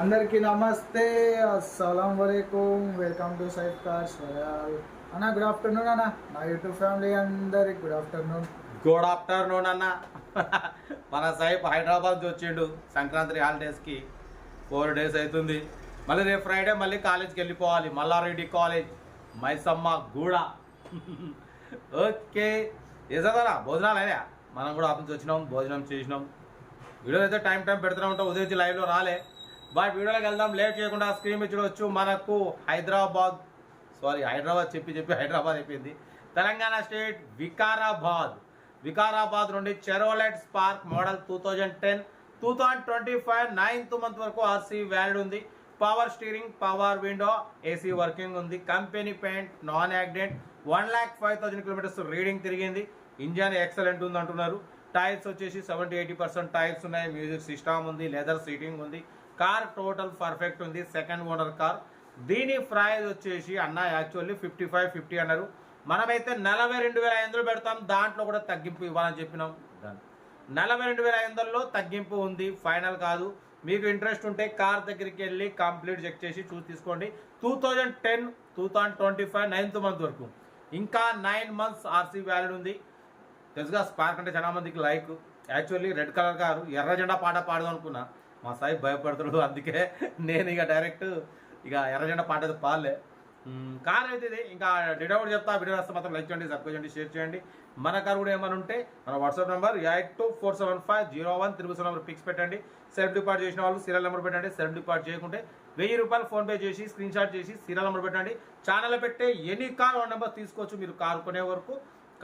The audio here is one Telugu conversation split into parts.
అందరికీ నమస్తే అస్సలం వలైకుం వెల్కమ్ టు సైఫ్ కార్ వయాల్ అన్న గుడ్ ఆఫ్టర్నూన్ అన్న. నా యూట్యూబ్ ఫ్యామిలీ అందరికి గుడ్ ఆఫ్టర్నూన్ గుడ్ ఆఫ్టర్నూన్ అన్న. మన సైఫ్ హైదరాబాద్ వచ్చిండు. సంక్రాంతి హాలిడేస్కి ఫోర్ డేస్ అవుతుంది. మళ్ళీ రేపు ఫ్రైడే మళ్ళీ కాలేజ్కి వెళ్ళిపోవాలి. మల్లారెడ్డి కాలేజ్ మైసమ్మ గూడ. ఓకే. ఏదన్నా భోజనాలు అయినా మనం కూడా ఆఫీస్ వచ్చినాం భోజనం చేసినాం. వీడియో అయితే టైం టైం పెడుతూనే ఉంటాం. ఉదయం లైవ్లో రాలే. బట్ వీడియోలోకి వెళ్దాం. లేట్ చేయకుండా స్క్రీన్ మీద చూడవచ్చు మనకు హైదరాబాద్ సారీ హైదరాబాద్ చెప్పి చెప్పి హైదరాబాద్ అయిపోయింది. తెలంగాణ స్టేట్ వికారాబాద్. వికారాబాద్ నుండి Chevrolet Spark model two thousand ten two thousand twenty five ninth month వరకు ఆర్సీ వ్యాలిడ్ ఉంది. Power steering power window AC working ఉంది. Company paint non accident one lakh five thousand kilometres reading తిరిగింది. ఇంజన్ ఎక్సలెంట్ ఉంది అంటున్నారు టైర్స్ వచ్చేసి సెవెంటీ ఎయిటీ పర్సెంట్ టైర్స్ ఉన్నాయి. మ్యూజిక్ సిస్టమ్ ఉంది. లెదర్ సీటింగ్ ఉంది. కార్ టోటల్ పర్ఫెక్ట్ ఉంది సెకండ్ ఓనర్ కార్. దీని ప్రైజ్ వచ్చేసి అన్న యాక్చువల్లీ ఫిఫ్టీ ఫైవ్ ఫిఫ్టీ అన్నారు. మనమైతే నలభై రెండు వేల ఐదు వందలు పెడతాం దాంట్లో కూడా తగ్గింపు ఇవ్వాలని చెప్పినాం. నలభై రెండు వేల ఐదు వందల్లో తగ్గింపు ఉంది ఫైనల్ కాదు. మీకు ఇంట్రెస్ట్ ఉంటే కార్ దగ్గరికి వెళ్ళి కంప్లీట్ చెక్ చేసి చూసి తీసుకోండి. Two thousand ten two thousand twenty five ninth month వరకు. ఇంకా నైన్ మంత్స్ ఆర్సీ వ్యాలిడ్ ఉంది. తెలుసుగా స్పార్క్ అంటే చాలా మందికి like actually red colour car. ఎర్ర జెండా పాట పాడదాం అనుకున్నా. మా సాయి భయపడతాడు. అందుకే నేను ఇక డైరెక్ట్ ఇక ఎర్రజెండ పాట అయితే కార్ అయితే ఇది. ఇంకా డేటా కూడా చెప్తా. వీడియో వస్తే మాత్రం లైక్ చేయండి సబ్స్క్రైబ్ చేయండి షేర్ చేయండి. మన కార్ కూడా ఏమైనా ఉంటే మన WhatsApp number eight two four seven five zero one triple seven number pics పెట్టండి. సెల్ఫ్ డిపార్ట్ చేసిన వాళ్ళు సీరియల్ నెంబర్ పెట్టండి. సెల్ఫ్ డిపార్ట్ చేయకుంటే వెయ్యి రూపాయలు ఫోన్పే చేసి స్క్రీన్ షాట్ చేసి సీరియల్ నెంబర్ పెట్టండి. ఛానల్ పెట్టే ఎనీ కార్ వన్ నెంబర్ తీసుకోవచ్చు. మీరు కార్ కొనే వరకు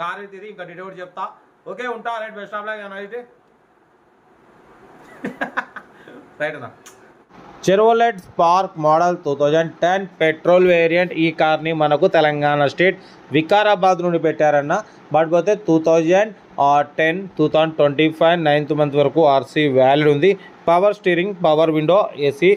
కార్ అయితే ఇది. ఇంకా డీటెయిల్ కూడా చెప్తా. ఓకే ఉంటా. రైట్ బెస్ట్ ఆఫ్ లాగా అయితే? రైట్ అన్న. Chevrolet spark model two thousand ten petrol variant ఈ కార్ని మనకు తెలంగాణ స్టేట్ వికారాబాద్ నుండి పెట్టారన్న. బట్ పోతే two thousand ten two thousand twenty five ninth month వరకు ఆర్సీ వ్యాలిడ్ ఉంది power steering power window AC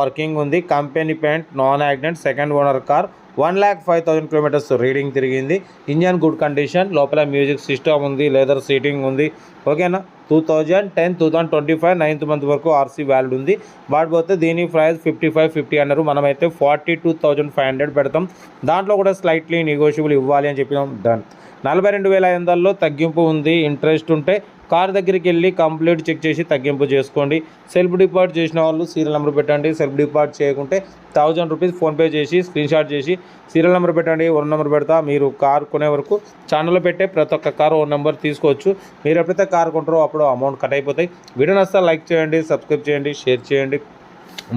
working ఉంది. Company paint non accident second owner car one lakh five thousand kilometres reading తిరిగింది. ఇంజన్ గుడ్ కండిషన్ లోపల మ్యూజిక్ సిస్టమ్ ఉంది లెదర్ సీటింగ్ ఉంది. ఓకేనా? Two thousand ten two thousand twenty five ninth month వరకు ఆర్సీ వ్యాల్డ్ ఉంది. వాటి పోతే దీని ప్రైస్ ఫిఫ్టీ ఫైవ్ ఫిఫ్టీ అన్నారు. మనమైతే forty two thousand five hundred పెడతాం. దాంట్లో కూడా స్లైట్లీ నెగోషియబుల్ ఇవ్వాలి అని చెప్పినాం. డన్ నలభై రెండు వేల ఐదు వందల్లో తగ్గింపు ఉంది. ఇంట్రెస్ట్ ఉంటే కార్ దగ్గరికి వెళ్ళి కంప్లీట్ చెక్ చేసి తగ్గింపు చేసుకోండి. సెల్ఫ్ డిపార్ట్ చేసిన వాళ్ళు సీరియల్ నెంబర్ పెట్టండి. సెల్ఫ్ డిపార్ట్ చేయకుంటే థౌజండ్ రూపీస్ ఫోన్పే చేసి స్క్రీన్ షాట్ చేసి సీరియల్ నెంబర్ పెట్టండి. ఓన్ నెంబర్ పెడతా. మీరు కార్ కొనే వరకు ఛానల్లో పెట్టే ప్రతి ఒక్క కార్ ఓన్ నెంబర్ తీసుకోవచ్చు. మీరు ఎప్పుడైతే కార్ కొంటారో అప్పుడు అమౌంట్ కట్ అయిపోతాయి. వీడియో నస్తా లైక్ చేయండి సబ్స్క్రైబ్ చేయండి షేర్ చేయండి.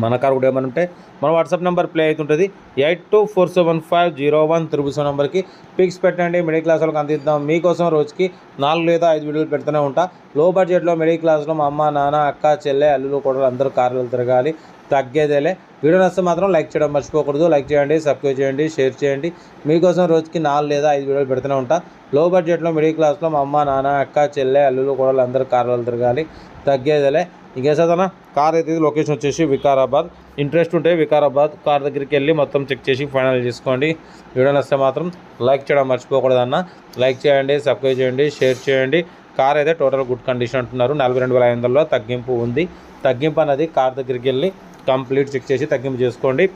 మన కార్ కూడా ఏమైనా ఉంటే మన వాట్సాప్ నెంబర్ ప్లే అవుతుంటుంది. Eight two four seven five zero one triple seven నెంబర్కి పిక్స్ పెట్టండి. మిడిల్ క్లాస్ వాళ్ళకి అందిద్దాం. మీకోసం రోజుకి నాలుగు లేదా ఐదు వీడియోలు పెడుతూనే ఉంటా. లో బడ్జెట్లో మిడిల్ క్లాస్లో మా అమ్మ నాన్న అక్క చెల్లె అల్లులు కూడా అందరూ కార్లు తిరగాలి. తగ్గేదేలే. వీడియో నచ్చితే మాత్రం లైక్ చేయడం మర్చిపోకూడదు. లైక్ చేయండి సబ్స్క్రైబ్ చేయండి షేర్ చేయండి. మీకోసం రోజుకి నాలుగు లేదా ఐదు వీడియోలు పెడుతూనే ఉంటా. లో బడ్జెట్లో మిడిల్ క్లాస్లో మా అమ్మ నాన్న అక్క చెల్లె అల్లులు కూడా అందరూ కార్లు తిరగాలి. తగ్గేదేలే. ఇంకేసేదన్నా కార్ అయితే ఇది లొకేషన్ వచ్చేసి వికారాబాద్. ఇంట్రెస్ట్ ఉంటే వికారాబాద్ కార్ దగ్గరికి వెళ్ళి మొత్తం చెక్ చేసి ఫైనల్ చేసుకోండి. వీడియో నచ్చితే మాత్రం లైక్ చేయడం మర్చిపోకూడదన్న. లైక్ చేయండి సబ్స్క్రైబ్ చేయండి షేర్ చేయండి. కార్ అయితే టోటల్ గుడ్ కండిషన్ అంటున్నారు. నలభై రెండు వేల ఐదు తగ్గింపు ఉంది. తగ్గింపు అనేది కార్ దగ్గరికి వెళ్ళి కంప్లీట్ చెక్ చేసి తగ్గింపు చేసుకోండి.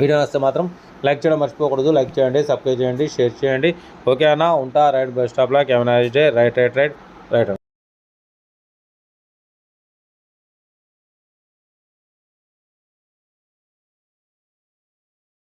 వీడియో నచ్చితే మాత్రం లైక్ చేయడం మర్చిపోకూడదు. లైక్ చేయండి సబ్స్క్రైబ్ చేయండి షేర్ చేయండి. ఓకే అన్న? ఉంటా right bus స్టాప్లో camera day right right right right